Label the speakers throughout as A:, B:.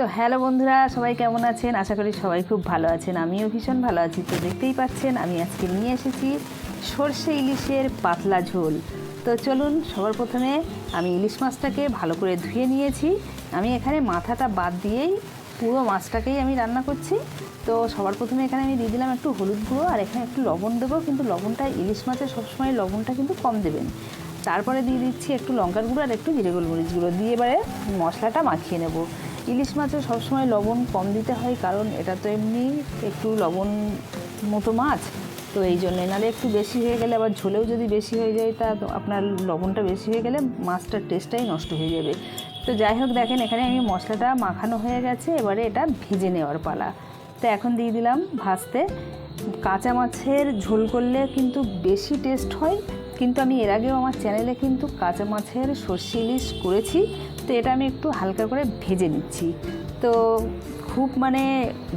A: তো হ্যালো বন্ধুরা, সবাই কেমন আছেন? আশা করি সবাই খুব ভালো আছেন। আমিও ভীষণ ভালো আছি, তো দেখতেই পাচ্ছেন, আমি আজকে নিয়ে এসেছি সর্ষে ইলিশের পাতলা ঝোল। তো চলুন, সবার প্রথমে আমি ইলিশ মাছটাকে ভালো করে ধুয়ে নিয়েছি। আমি এখানে মাথাটা বাদ দিয়েই পুরো মাছটাকেই আমি রান্না করছি। তো সবার প্রথমে এখানে আমি দিয়ে দিলাম একটু হলুদ গুঁড়ো আর এখানে একটু লবণ দেবো, কিন্তু লবণটা ইলিশ মাছের সবসময় লবণটা কিন্তু কম দেবেন। তারপরে দিয়ে দিচ্ছি একটু লঙ্কার গুঁড়ো আর একটু জিরে গোলমরিচ গুঁড়ো। দিয়ে এবারে মশলাটা মাখিয়ে নেব। ইলিশ মাছে সবসময় লবণ কম দিতে হয়, কারণ এটা তো এমনি একটু লবণ মতো মাছ। তো এই জন্যে নাহলে একটু বেশি হয়ে গেলে আবার ঝোলেও যদি বেশি হয়ে যায়, তা আপনার লবণটা বেশি হয়ে গেলে মাছটার টেস্টটাই নষ্ট হয়ে যাবে। তো যাই হোক, দেখেন এখানে আমি মশলাটা মাখানো হয়ে গেছে, এবারে এটা ভেজে নেওয়ার পালা। তো এখন দিয়ে দিলাম ভাজতে। কাঁচা মাছের ঝোল করলে কিন্তু বেশি টেস্ট হয় কিন্তু আমি এর আগেও আমার চ্যানেলে কিন্তু কাঁচা মাছের সর্ষে ইলিশ করেছি। তো এটা আমি একটু হালকা করে ভেজে নিচ্ছি। তো খুব মানে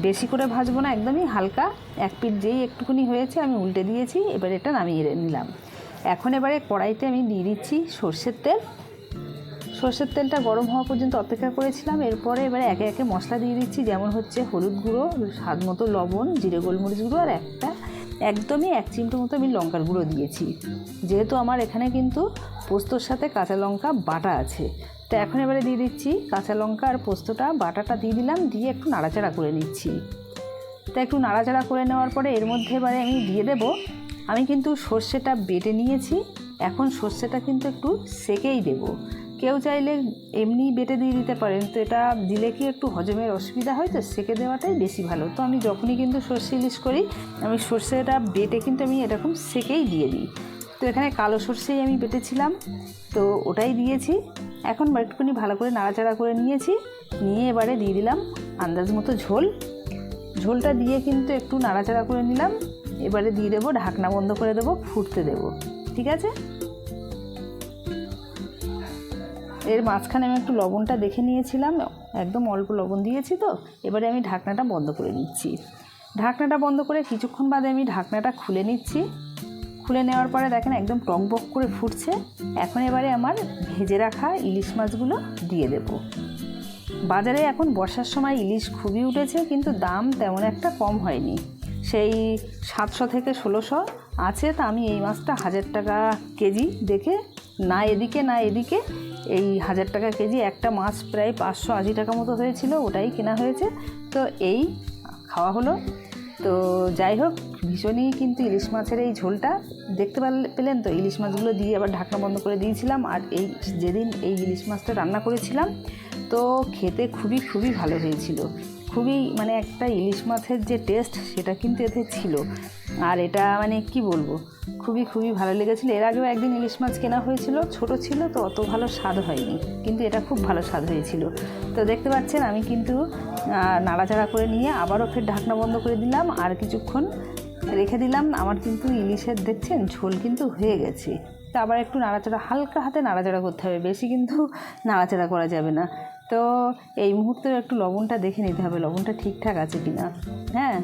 A: বেশি করে ভাজবো না, একদমই হালকা। এক পিঠ যেই একটুখানি হয়েছে আমি উল্টে দিয়েছি, এবার এটা নামিয়ে নিলাম। এখন এবারে কড়াইতে আমি দিয়ে দিচ্ছি সর্ষের তেল। সর্ষের তেলটা গরম হওয়া পর্যন্ত অপেক্ষা করেছিলাম। এরপরে এবারে একে একে মশলা দিয়ে দিচ্ছি, যেমন হচ্ছে হলুদ গুঁড়ো, স্বাদ মতো লবণ, জিরে, গোলমরিচ গুঁড়ো আর একটা একদমই এক চিমটো মতো আমি লঙ্কার গুঁড়ো দিয়েছি। যেহেতু আমার এখানে কিন্তু পোস্তর সাথে কাঁচা লঙ্কা বাটা আছে। তো এখন এবারে দিয়ে দিচ্ছি কাঁচা লঙ্কা আর পোস্তটা, বাটাটা দিয়ে দিলাম, দিয়ে একটু নাড়াচাড়া করে নিচ্ছি। তো একটু নাড়াচাড়া করে নেওয়ার পরে এর মধ্যে এবারে আমি দিয়ে দেব। আমি কিন্তু সর্ষেটা বেটে নিয়েছি, এখন সর্ষেটা কিন্তু একটু সেকেই দেব। কেউ চাইলে এমনি বেটে দিয়ে দিতে পারেন। তো এটা দিলে কি একটু হজমের অসুবিধা হয়? তো সেকে দেওয়াটাই বেশি ভালো। তো আমি যখনই কিন্তু সর্ষে ইলিশ করি, আমি সর্ষেটা বেটে কিন্তু আমি এরকম সেকেই দিয়ে দিই। তো এখানে কালো সর্ষেই আমি বেটেছিলাম। তো ওটাই দিয়েছি। এখন একটুখানি ভালো করে নাড়াচাড়া করে নিয়েছি। নিয়ে এবারে দিয়ে দিলাম আন্দাজ মতো ঝোল। ঝোলটা দিয়ে কিন্তু একটু নাড়াচাড়া করে নিলাম। এবারে দিয়ে দেবো, ঢাকনা বন্ধ করে দেবো, ফুটতে দেবো। ঠিক আছে? এর মাঝখানে আমি একটু লবণটা দেখে নিয়েছিলাম, একদম অল্প লবণ দিয়েছি তো। এবারে আমি ঢাকনাটা বন্ধ করে নিচ্ছি। ঢাকনাটা বন্ধ করে কিছুক্ষণ বাদে আমি ঢাকনাটা খুলে নিচ্ছি। খুলে নেওয়ার পরে দেখেন একদম টকবক করে ফুটছে। এখন এবারে আমার ভেজে রাখা ইলিশ মাছগুলো দিয়ে দেবো। বাজারে এখন বর্ষার সময় ইলিশ খুবই উঠেছে, কিন্তু দাম তেমন একটা কম হয়নি। সেই সাতশো থেকে ষোলোশো আছে। তা আমি এই মাছটা হাজার টাকা কেজি দেখে, না এদিকে না এদিকে, এই হাজার টাকা কেজি একটা মাছ প্রায় পাঁচশো আশি টাকা মতো হয়েছিল, ওটাই কেনা হয়েছে। তো এই খাওয়া হলো। তো যাই হোক, ভীষণই কিন্তু ইলিশ মাছের এই ঝোলটা। দেখতে পেলেন তো, ইলিশ মাছগুলো দিয়ে আবার ঢাকনা বন্ধ করে দিয়েছিলাম। আর এই যেদিন এই ইলিশ মাছটা রান্না করেছিলাম, তো খেতে খুবই খুবই ভালো হয়েছিল। খুবই মানে একটা ইলিশ মাছের যে টেস্ট সেটা কিন্তু এতে ছিল। আর এটা মানে কি বলব? খুবই খুবই ভালো লেগেছিল। এর আগেও একদিন ইলিশ মাছ কেনা হয়েছিল, ছোট ছিল, তো অত ভালো স্বাদ হয়নি। কিন্তু এটা খুব ভালো স্বাদ হয়েছিল। তো দেখতে পাচ্ছেন, আমি কিন্তু নাড়াচাড়া করে নিয়ে আবারও ফের ঢাকনা বন্ধ করে দিলাম। আর কিছুক্ষণ রেখে দিলাম। আমার কিন্তু ইলিশের, দেখছেন, ঝোল কিন্তু হয়ে গেছে। তো আবার একটু নাড়াচাড়া, হালকা হাতে নাড়াচাড়া করতে হবে। বেশি কিন্তু নাড়াচাড়া করা যাবে না। তো এই মুহূর্তে একটু লবণটা দেখে নিতে হবে, লবণটা ঠিকঠাক আছে কি না হ্যাঁ?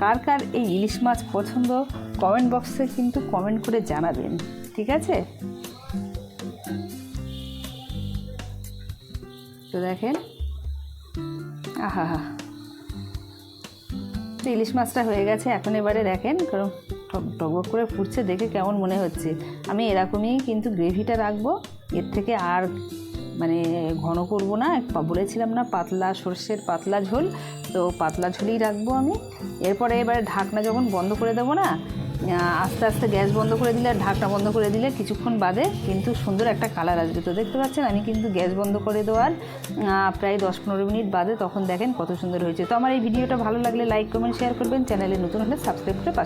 A: কার কার এই ইলিশ মাছ পছন্দ, কমেন্ট বক্সে কিন্তু কমেন্ট করে জানাবেন, ঠিক আছে? তো দেখেন আহা হা ইলিশ মাছটা হয়ে গেছে, এখন এবারে দেখেন, কারণ টকবক করে ফুটছে দেখে কেমন মনে হচ্ছে। আমি এরকমই কিন্তু গ্রেভিটা রাখব। এর থেকে আর মানে ঘন করব না। বলেছিলাম না, পাতলা সর্ষের পাতলা ঝোল। তো পাতলা ঝোলই রাখব আমি। এরপরে এবারে ঢাকনা যখন বন্ধ করে দেবো না আস্তে আস্তে গ্যাস বন্ধ করে দিলে আর ঢাকনা বন্ধ করে দিলে কিছুক্ষণ বাদে কিন্তু সুন্দর একটা কালার আসবে। তো দেখতে পাচ্ছেন, আমি কিন্তু গ্যাস বন্ধ করে দেওয়ার প্রায় দশ পনেরো মিনিট বাদে তখন দেখেন কত সুন্দর হয়েছে। তো আমার এই ভিডিওটা ভালো লাগলে লাইক, কমেন্ট, শেয়ার করবেন। চ্যানেলে নতুন হলে সাবস্ক্রাইব করে